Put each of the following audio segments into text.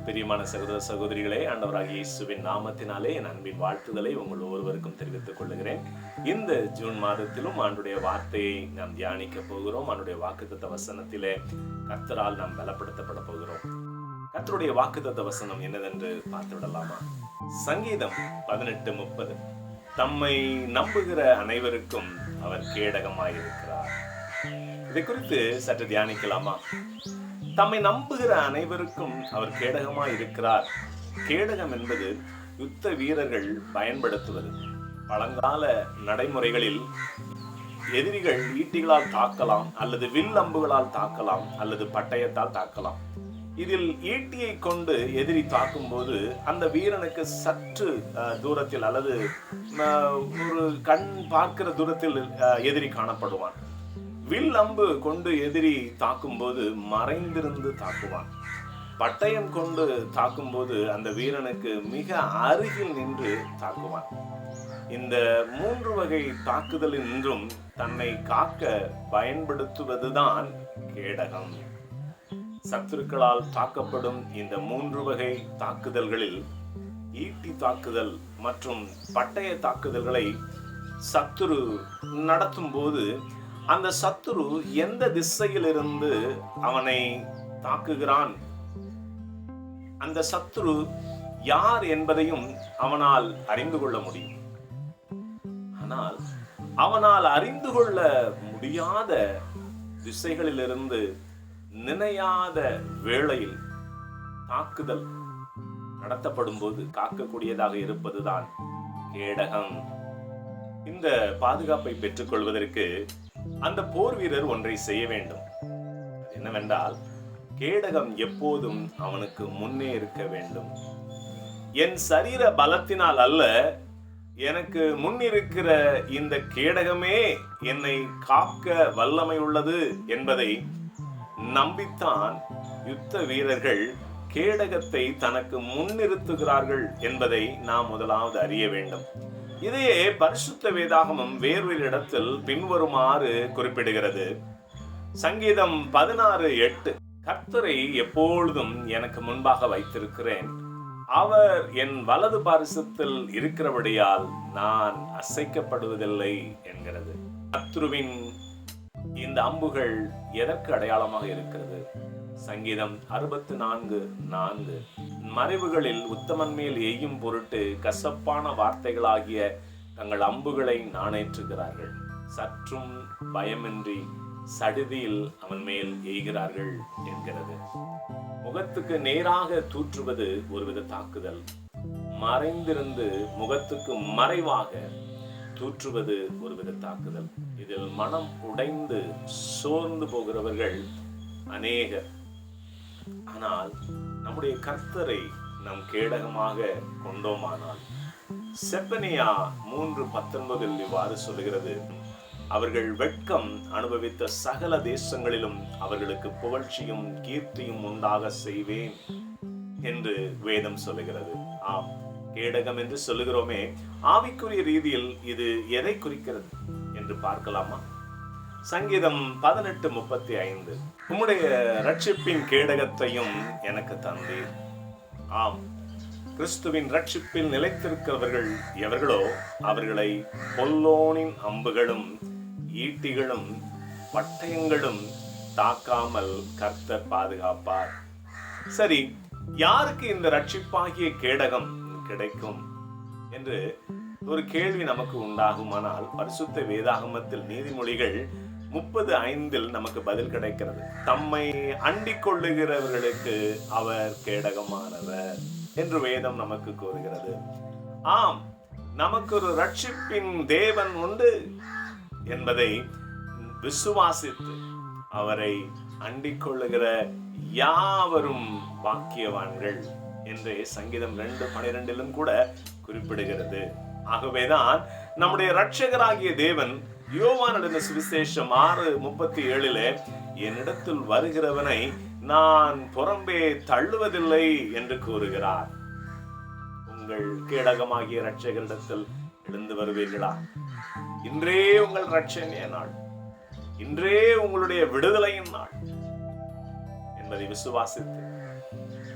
கிறிஸ்துவுக்குள் பிரியமான சகோதர சகோதரிகளே ஆண்டவராகிய இயேசுவின் நாமத்தினாலே என் அன்பின் வாழ்த்துதலை உங்கள் ஒருவருக்கும் தெரிவித்துக் கொள்கிறேன். இந்த ஜூன் மாதத்திலும் ஆண்டுடைய வார்த்தையை நாம் தியானிக்க போகிறோம். ஆண்டுடைய வாக்குத்தத்த வசனத்திலே கர்த்தரால் நாம் பலப்படுத்தப்பட போகிறோம். கர்த்தருடைய வாக்குத்தத்த வசனம் என்னதென்று பார்த்து விடலாமா? சங்கீதம் பதினெட்டு முப்பது. தம்மை நம்புகிற அனைவருக்கும் அவர் கேடகமாயிருக்கிறார். இதை குறித்து சற்று தியானிக்கலாமா? தம்மை நம்புகிற அனைவருக்கும் அவர் கேடகமாய் இருக்கிறார். கேடகம் என்பது யுத்த வீரர்கள் பயன்படுத்துவது. பழங்கால நடைமுறைகளில் எதிரிகள் ஈட்டிகளால் தாக்கலாம் அல்லது வில் அம்புகளால் தாக்கலாம் அல்லது பட்டயத்தால் தாக்கலாம். இதில் ஈட்டியை கொண்டு எதிரி தாக்கும்போது அந்த வீரனுக்கு சற்று தூரத்தில் அல்லது ஒரு கண் பார்க்கிற தூரத்தில் எதிரி காணப்படுவான். வில் அம்பு கொண்டு எதிரி தாக்கும்போது மறைந்திருந்து தாக்குவான். பட்டயம் கொண்டு தாக்கும்போது அந்த வீரனுக்கு மிக அருகில் நின்று தாக்குவான். இந்த மூன்று வகை தாக்குதலில் நின்றும் தன்னை காக்க பயன்படுத்துவதுதான் கேடகம். சத்துருக்களால் தாக்கப்படும் இந்த மூன்று வகை தாக்குதல்களில் ஈட்டி தாக்குதல் மற்றும் பட்டய தாக்குதல்களை சத்துரு நடத்தும் போது அந்த சத்துரு எந்த திசையிலிருந்து அவனை தாக்குகிறான்? அந்த சத்துரு யார் என்பதையும் அவனால் அறிந்து கொள்ள முடியும். ஆனால் அவனால் அறிந்து கொள்ள முடியாத திசைகளிலிருந்து நினையாத வேளையில் தாக்குதல் நடத்தப்படும் போது காக்கக்கூடியதாக இருப்பதுதான் கேடகம். இந்த பாதுகாப்பை பெற்றுக்கொள்வதற்கு அந்த போர் வீரர் ஒன்றை செய்ய வேண்டும். என்னவென்றால் கேடகம் எப்போதும் அவனுக்கு முன்னே இருக்க வேண்டும். என் சரீர பலத்தினால் அல்ல எனக்கு முன்னிருக்கிற இந்த கேடகமே என்னை காக்க வல்லமை உள்ளது என்பதை நம்பித்தான் யுத்த வீரர்கள் கேடகத்தை தனக்கு முன்னிறுத்துகிறார்கள் என்பதை நாம் முதலாவது அறிய வேண்டும். இதையே பரிசுத்த வேதாகமம் வேறொரு இடத்தில் பின்வருமாறு குறிப்பிடுகிறது. சங்கீதம் பதினாறு எட்டு கர்த்தரை எப்பொழுதும் எனக்கு முன்பாக வைத்திருக்கிறேன். அவர் என் வலது பாரிசத்தில் இருக்கிறபடியால் நான் அசைக்கப்படுவதில்லை என்கிறது. சத்ருவின் இந்த அம்புகள் எதற்கு அடையாளமாக இருக்கிறது? சங்கீதம் அறுபத்து நான்கு நான்கு மறைவுகளில் உத்தமன் மேல் எய்யும் பொருட்டு கசப்பான வார்த்தைகளாகிய தங்கள் அம்புகளை நாணேற்றுகிறார்கள். சற்றும் பயமின்றி சடுதியில் அவன் மேல் எய்கிறார்கள் என்கிறது. முகத்துக்கு நேராக தூற்றுவது ஒருவித தாக்குதல். மறைந்திருந்து முகத்துக்கு மறைவாக தூற்றுவது ஒருவித தாக்குதல். இதில் மனம் உடைந்து சோர்ந்து போகிறவர்கள் அநேகர். ஆனால் நம்முடைய கர்த்தரை நம் கேடகமாக கொண்டோமானால் செப்பனியா மூன்று பத்தொன்பதில் இவ்வாறு சொல்கிறது அவர்கள் வெட்கம் அனுபவித்த சகல தேசங்களிலும் அவர்களுக்கு புகழ்ச்சியும் கீர்த்தியும் உண்டாக செய்வேன் என்று வேதம் சொல்லுகிறது. ஆம் கேடகம் என்று சொல்லுகிறோமே ஆவிக்குரிய ரீதியில் இது எதை குறிக்கிறது என்று பார்க்கலாமா? சங்கீதம் பதினெட்டு முப்பத்தி ஐந்து. உம்முடைய ரட்சிப்பின் கேடகத்தையும் எனக்கு தந்தீர். ஆம். கிறிஸ்துவின் ரட்சிப்பில் நிலைத்திருக்கிறவர்கள் எவர்களோ அவர்களை பொல்லோனின் அம்புகளும் ஈட்டிகளும் பட்டயங்களும் தாக்காமல் கர்த்தர் பாதுகாப்பார். சரி யாருக்கு இந்த ரட்சிப்பாகிய கேடகம் கிடைக்கும்? என்று ஒரு கேள்வி நமக்கு உண்டாகுமானால் பரிசுத்த வேதாகமத்தில் நீதிமொழிகள் முப்பது ஐந்தில் நமக்கு பதில் கிடைக்கிறது. தம்மை அண்டிக் கொள்ளுகிறவர்களுக்கு அவர் கேடகமானவர் என்று வேதம் நமக்கு கூறுகிறது. ஆம் நமக்கு ஒரு ரட்சிப்பின் தேவன் உண்டு என்பதை விசுவாசித்து அவரை அண்டிக் கொள்ளுகிற யாவரும் பாக்கியவான்கள் என்று சங்கீதம் ரெண்டு பனிரெண்டிலும் கூட குறிப்பிடுகிறது. ஆகவேதான் நம்முடைய ரட்சகராகிய தேவன் யோவானிட சுவிசேஷம் ஆறு முப்பத்தி ஏழிலே என்னிடத்தில் வருகிறவனை நான் புறம்பே தள்ளுவதில்லை என்று கூறுகிறார். உங்கள் கேடகமாகிய ரட்சகரிடத்தில் எழுந்து வருவீர்களா? இன்றே உங்கள் ரட்சணிய நாள். இன்றே உங்களுடைய விடுதலையின் நாள் என்பதை விசுவாசித்து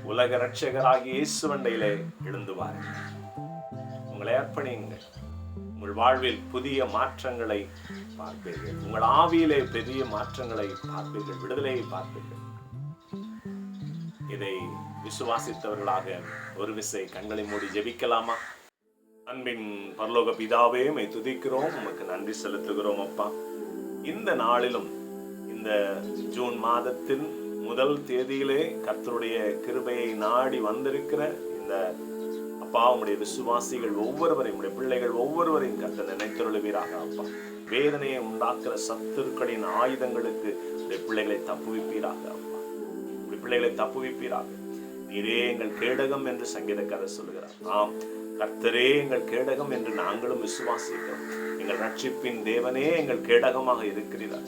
உலக ரட்சகராகிய இயேசுவண்டையிலே எழுந்து வாருங்கள். உங்களை அர்ப்பணியுங்கள் உங்கள் வாழ்வில் புதிய மாற்றங்களை பார்ப்பீர்கள். உங்கள் ஆவியிலே பெரிய மாற்றங்களை பார்ப்பீர்கள். விடுதலையை பார்ப்பீர்கள். இதை விசுவாசித்தவர்களாக ஒரு விசை கண்களை மூடி ஜெபிக்கலாமா? அன்பின் பரலோக பிதாவே மை துதிக்கிறோம். உமக்கு நன்றி செலுத்துகிறோம் அப்பா. இந்த நாளிலும் இந்த ஜூன் மாதத்தின் முதல் தேதியிலே கர்த்தருடைய கிருபையை நாடி வந்திருக்கிற இந்த அப்பா உம்முடைய விசுவாசிகள் ஒவ்வொருவரையும் உடைய பிள்ளைகள் ஒவ்வொருவரையும் கத்த நினைத்தருளுவீராக அப்பா. வேதனையை உண்டாக்குற சத்துருக்களின் ஆயுதங்களுக்கு உடைய பிள்ளைகளை தப்புவிப்பீராக அப்பா. உடைய பிள்ளைகளை தப்புவிப்பீராக. நீரே எங்கள் கேடகம் என்று சங்கீதக்காரர் சொல்லுகிறார். ஆம் கர்த்தரே எங்கள் கேடகம் என்று நாங்களும் விசுவாசிக்கிறோம். எங்கள் ரட்சிப்பின் தேவனே எங்கள் கேடகமாக இருக்கிறீர்கள்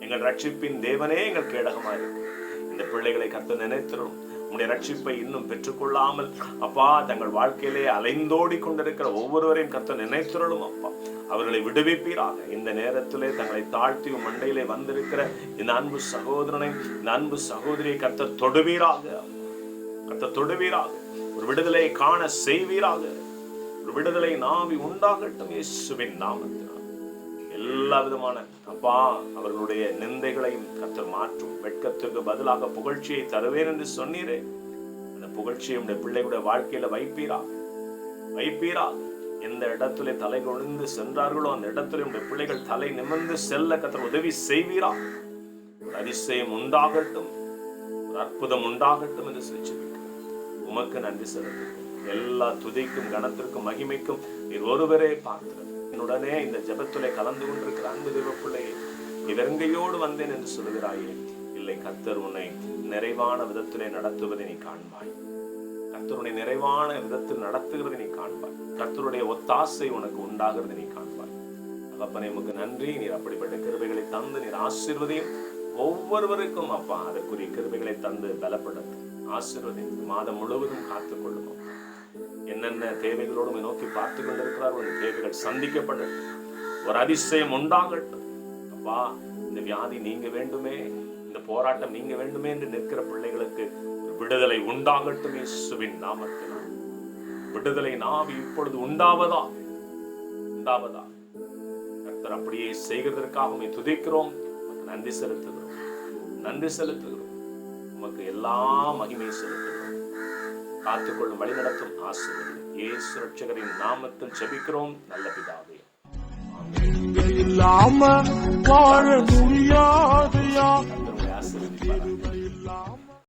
எங்கள் ரட்சிப்பின் தேவனே எங்கள் கேடகமாக இருக்கு இந்த பிள்ளைகளை கர்த்தர் நினைத்திரும் உம்முடைய ரட்சிப்பை இன்னும் பெற்றுக்கொள்ளாமல் அப்பா தங்கள் வாழ்க்கையிலே அலைந்தோடி கொண்டிருக்கிற ஒவ்வொருவரையும் கத்த நினைத்துறலும் அப்பா. அவர்களை விடுவிப்பீராக. இந்த நேரத்திலே தங்களை தாழ்த்தி மண்டையிலே வந்திருக்கிற இந்த அன்பு சகோதரனை இந்த அன்பு சகோதரியை கத்த தொடுவீராக. கத்த தொடுவீராக. ஒரு விடுதலை காண செய்வீராக. ஒரு விடுதலை நாவி உண்டாகட்டும் இயேசுவின் நாமத்தில். எல்லா விதமான அப்பா அவர்களுடைய நிந்தைகளையும் கத்தர் மாற்றும். வெட்கத்திற்கு பதிலாக புகழ்ச்சியை தருவேன் என்று சொன்னீரே. அந்த புகழ்ச்சியை உடைய பிள்ளைகளுடைய வாழ்க்கையில வைப்பீரா? வைப்பீரா? எந்த இடத்துல தலை குழிந்து சென்றார்களோ அந்த இடத்துல உடைய பிள்ளைகள் தலை நிமிர்ந்து செல்ல கத்தர் உதவி செய்வீரா? ஒரு அதிசயம் உண்டாகட்டும். ஒரு அற்புதம் உண்டாகட்டும் என்று சிரிச்சுவிட்டு உமக்கு நன்றி செலுத்துகிறோம் எல்லா துதிக்கும் கணத்திற்கும் மகிமைக்கும் நீர் ஒருவரே பார்க்கிறது என்னுடனே இந்த ஜெபத்திலே கலந்து கொண்டிருக்கிற அன்பு தெய்வ பிள்ளையை வந்தேன் என்று சொல்லுகிறாயே இல்லை கத்தர் உன்னை நிறைவான விதத்திலே நடத்துவதை நீ காண்பாய். கத்தருடைய நிறைவான விதத்தில் நடத்துகிறது நீ காண்பாய். கத்தருடைய ஒத்தாசை உனக்கு உண்டாகிறது நீ காண்பாய். தகப்பனே உமக்கு நன்றி. நீர் அப்படிப்பட்ட கிருபைகளை தந்து நீர் ஆசீர்வதியும் ஒவ்வொருவருக்கும் அப்பா அதற்குரிய கிருபைகளை தந்து பலப்படுத்தும் ஆசீர்வதி மாதம் முழுவதும் காத்துக்கொள்ளும் என்னென்ன தேவைகளோடு நோக்கி பார்த்து கொண்டிருக்கிறார்கள் தேவைகள் சந்திக்கப்படட்டும். ஒரு அதிசயம் உண்டாகட்டும். அப்பா இந்த வியாதி நீங்க வேண்டுமே இந்த போராட்டம் நீங்க வேண்டுமே என்று நிற்கிற பிள்ளைகளுக்கு விடுதலை உண்டாகட்டும் இயேசுவின் நாமத்தினால். விடுதலை நாவி இப்பொழுது உண்டாவதா? உண்டாவதா? கர்த்தர் அப்படியே செய்கிறதற்காக உண்மை துதிக்கிறோம் நன்றி செலுத்துகிறோம். நன்றி செலுத்துகிறோம். உமக்கு எல்லா மகிமையை செலுத்துகிறோம். காத்துக்கொள்ளும் வழிநடத்தும் ஆசிரியர். இயேசு ரட்சகரின் நாமத்தில் செபிக்கிறோம் நல்ல பிதாவே. இல்லாம வாழ முடியாதையா? ஆசிரியர்